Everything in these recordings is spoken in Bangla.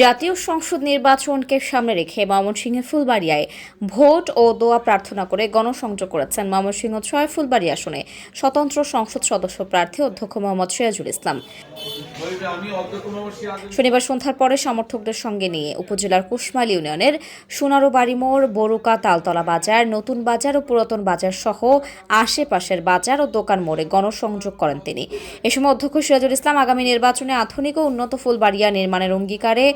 জাতীয় সংসদ নির্বাচনকে সামনে রেখে ময়মনসিংহের ফুলবাড়িয়ায় ভোট ও দোয়া প্রার্থনা করে গণসংযোগ করেছেন ময়মনসিংহ ছয় ফুলবাড়ি আসনে স্বতন্ত্র সংসদ সদস্য প্রার্থী অধ্যক্ষ মোহাম্মদ সিরাজুল ইসলাম। শনিবার সন্ধ্যার পরে সমর্থকদের সঙ্গে নিয়ে উপজেলার কুশমাল ইউনিয়নের সোনারু বাড়িমোড় বরুকা, তালতলা বাজার, নতুন বাজার ও পুরাতন বাজার সহ আশেপাশের বাজার ও দোকান মোড়ে গণসংযোগ করেন তিনি। এ সময় অধ্যক্ষ সিরাজুল ইসলাম আগামী নির্বাচনে আধুনিক ও উন্নত ফুলবাড়িয়া নির্মাণের অঙ্গীকারে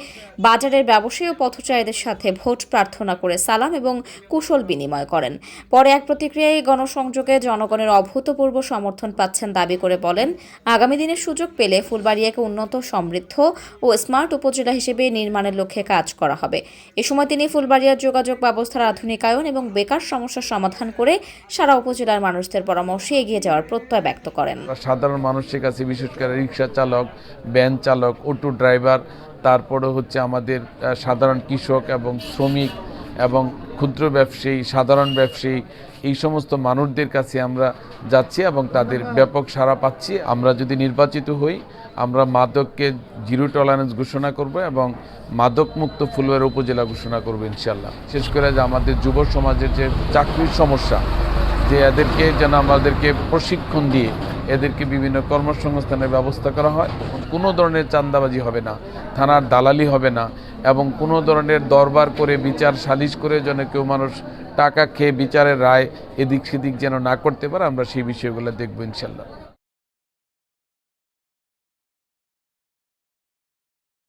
বাজারের ব্যবসায়ী ও পথচারীদের সাথে ভোট প্রার্থনা করে সালাম এবং কুশল বিনিময় করেন। পরে এক প্রতিক্রিয়ায় গণসংযোগে জনগণের অভূতপূর্ব সমর্থন পাচ্ছেন দাবি করে বলেন, আগামী দিনের সুযোগ পেলে ফুলবাড়িয়াকে উন্নত, সমৃদ্ধ ও স্মার্ট উপজেলা হিসেবে নির্মাণের লক্ষ্যে কাজ করা হবে। এ সময় তিনি ফুলবাড়িয়ার যোগাযোগ ব্যবস্থার আধুনিকায়ন এবং বেকার সমস্যার সমাধান করে সারা উপজেলার মানুষদের পরামর্শে এগিয়ে যাওয়ার প্রত্যয় ব্যক্ত করেন। সাধারণ মানুষের কাছে বিশেষ করে রিক্সা চালক, ভ্যান চালক অটো ড্রাইভার তারপরে হচ্ছে আমাদের সাধারণ কৃষক এবং শ্রমিক এবং ক্ষুদ্র ব্যবসায়ী, সাধারণ ব্যবসায়ী, এই সমস্ত মানুষদের কাছে আমরা যাচ্ছি এবং তাদের ব্যাপক সাড়া পাচ্ছি। আমরা যদি নির্বাচিত হই, আমরা মাদককে জিরো টলারেন্স ঘোষণা করব এবং মাদকমুক্ত ফুলবাড়ি উপজেলা ঘোষণা করব ইনশাল্লাহ শেষ করে যে আমাদের যুব সমাজের যে চাকরির সমস্যা, যে এদেরকে যেন আমাদেরকে প্রশিক্ষণ দিয়ে এদেরকে বিভিন্ন কর্মসংস্থানের ব্যবস্থা করা হয়। কোনো ধরনের চান্দাবাজি হবে না, থানার দালালি হবে না, এবং কোনো ধরনের দরবার করে বিচার সালিশ করে যেন কেউ মানুষ টাকা খেয়ে বিচারের রায় এদিক সেদিক যেন না করতে পারে, আমরা সেই বিষয়গুলো দেখব ইনশাল্লাহ।